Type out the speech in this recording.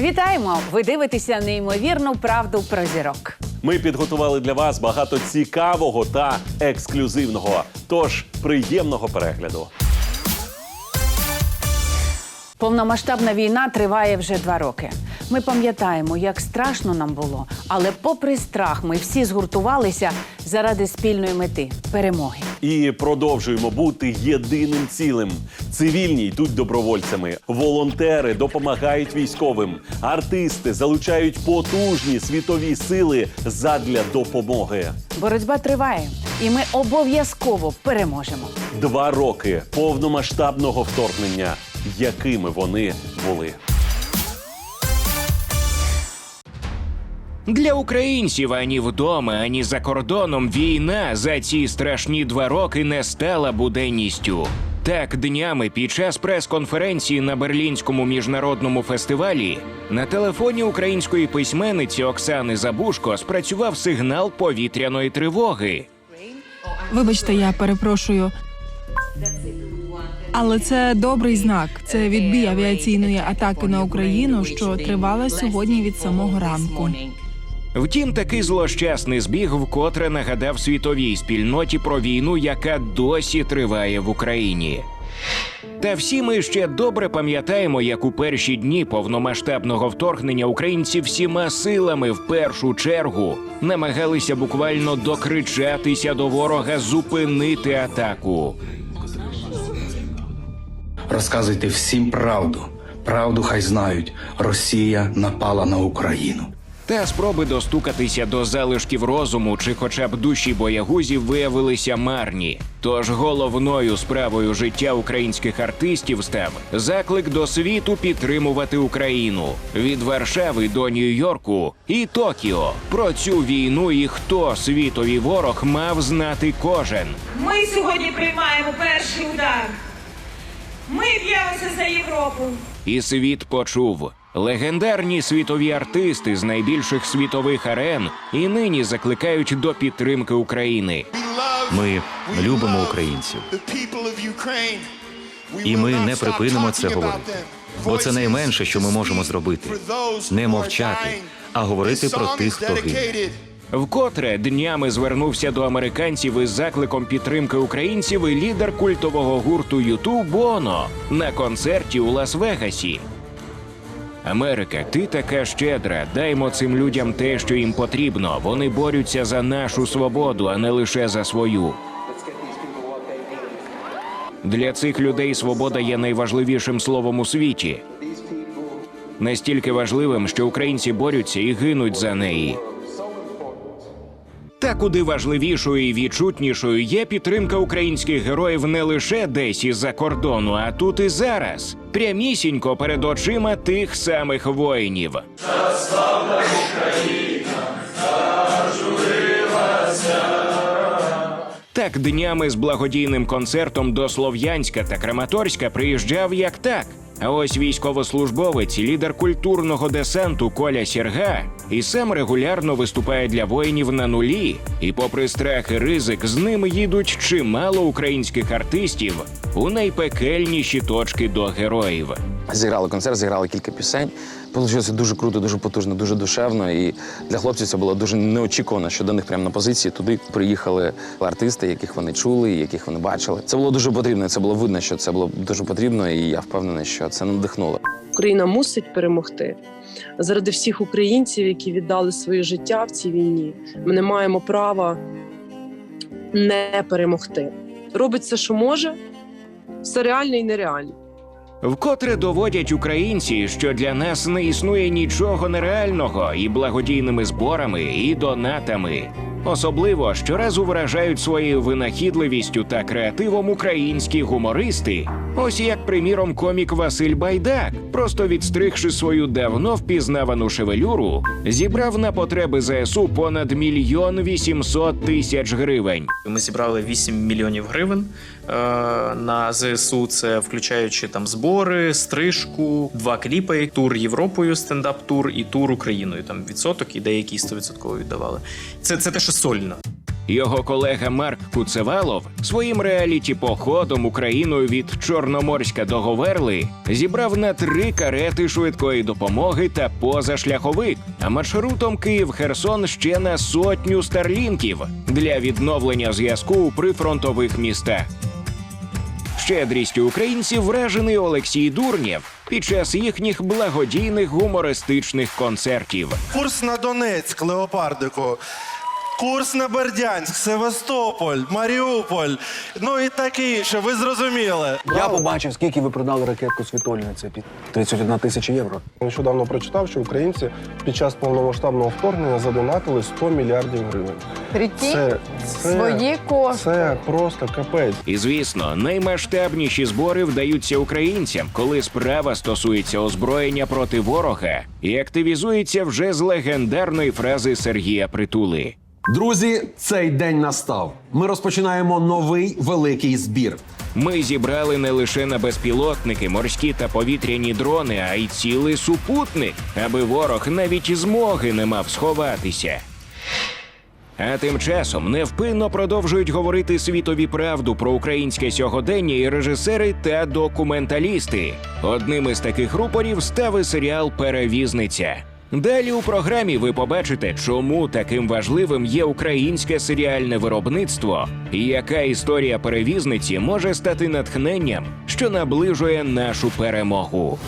Вітаємо! Ви дивитеся неймовірну правду про зірок. Ми підготували для вас багато цікавого та ексклюзивного. Тож приємного перегляду. Повномасштабна війна триває вже два роки. Ми пам'ятаємо, як страшно нам було, але попри страх, ми всі згуртувалися заради спільної мети перемоги. І продовжуємо бути єдиним цілим. Цивільні йдуть добровольцями, волонтери допомагають військовим, артисти залучають потужні світові сили задля допомоги. Боротьба триває, і ми обов'язково переможемо. Два роки повномасштабного вторгнення, якими вони були. Для українців ані вдома, ані за кордоном війна за ці страшні два роки не стала буденністю. Так, днями під час прес-конференції на Берлінському міжнародному фестивалі на телефоні української письменниці Оксани Забушко спрацював сигнал повітряної тривоги. Вибачте, я перепрошую. Але це добрий знак. Це відбій авіаційної атаки на Україну, що тривала сьогодні від самого ранку. Втім, такий злощасний збіг вкотре нагадав світовій спільноті про війну, яка досі триває в Україні. Та всі ми ще добре пам'ятаємо, як у перші дні повномасштабного вторгнення українці всіма силами в першу чергу намагалися буквально докричатися до ворога зупинити атаку. Розказуйте всім правду. Правду хай знають. Росія напала на Україну. Та спроби достукатися до залишків розуму чи хоча б душі боягузів виявилися марні. Тож головною справою життя українських артистів став заклик до світу підтримувати Україну від Варшави до Нью-Йорку і Токіо. Про цю війну і хто світовий ворог мав знати кожен. Ми сьогодні приймаємо перший удар. Ми б'ємося за Європу. І світ почув. Легендарні світові артисти з найбільших світових арен і нині закликають до підтримки України. Ми любимо українців, і ми не припинимо це говорити. Бо це найменше, що ми можемо зробити не мовчати, а говорити про тих, хто гине. Вкотре днями звернувся до американців із закликом підтримки українців і лідер культового гурту Юту Боно на концерті у Лас-Вегасі. Америка, ти така щедра. Даймо цим людям те, що їм потрібно. Вони борються за нашу свободу, а не лише за свою. Для цих людей свобода є найважливішим словом у світі. Настільки важливим, що українці борються і гинуть за неї. Та куди важливішою і відчутнішою є підтримка українських героїв не лише десь із-за кордону, а тут і зараз, прямісінько перед очима тих самих воїнів. Так днями з благодійним концертом до Слов'янська та Краматорська приїжджав як так. А ось військовослужбовець, лідер культурного десанту Коля Сірга, і сам регулярно виступає для воїнів на нулі. І, попри страх і ризик, з ним їдуть чимало українських артистів у найпекельніші точки до героїв. Зіграли концерт, зіграли кілька пісень. Получилося дуже круто, дуже потужно, дуже душевно. І для хлопців це було дуже неочікувано, що до них прямо на позиції туди приїхали артисти, яких вони чули, яких вони бачили. Це було дуже потрібно. Це було видно, що це було дуже потрібно, і я впевнений, що це надихнуло. Україна мусить перемогти заради всіх українців, які віддали своє життя в цій війні. Ми не маємо права не перемогти. Робить все, що може, все реальне і нереальне. Вкотре доводять українці, що для нас не існує нічого нереального і благодійними зборами, і донатами. Особливо щоразу вражають своєю винахідливістю та креативом українські гумористи. Ось як, приміром, комік Василь Байдак, просто відстригши свою давно впізнавану шевелюру, зібрав на потреби ЗСУ понад мільйон вісімсот тисяч гривень. Ми зібрали 8 мільйонів гривень е, на ЗСУ. Це включаючи там збори, стрижку, два кліпи, тур Європою, стендап-тур і тур Україною. Там відсоток і деякі 100% віддавали. Це, це те, що сольно. Його колега Марк Куцевалов своїм реаліті походом Україною від Чорноморська до Говерли зібрав на три карети швидкої допомоги та позашляховик, а маршрутом Київ-Херсон ще на сотню старлінків для відновлення зв'язку у прифронтових містах. Щедрістю українців вражений Олексій Дурнєв під час їхніх благодійних гумористичних концертів. Курс на Донецьк, Леопардику. Курс на Бердянськ, Севастополь, Маріуполь, ну і таке інше, ви зрозуміли. Я побачив, скільки ви продали ракетку світольниці під 31 тисяча євро. Нещодавно прочитав, що українці під час повномасштабного вторгнення задонатили 100 мільярдів гривень. Це, це, свої кошти. це просто капець. І звісно, наймасштабніші збори вдаються українцям, коли справа стосується озброєння проти ворога і активізується вже з легендарної фрази Сергія Притули. Друзі, цей день настав. Ми розпочинаємо новий великий збір. Ми зібрали не лише на безпілотники, морські та повітряні дрони, а й цілий супутник, аби ворог навіть змоги не мав сховатися. А тим часом невпинно продовжують говорити світові правду про українське сьогодення і режисери та документалісти. Одним із таких рупорів став і серіал Перевізниця. Далі у програмі ви побачите, чому таким важливим є українське серіальне виробництво і яка історія перевізниці може стати натхненням, що наближує нашу перемогу.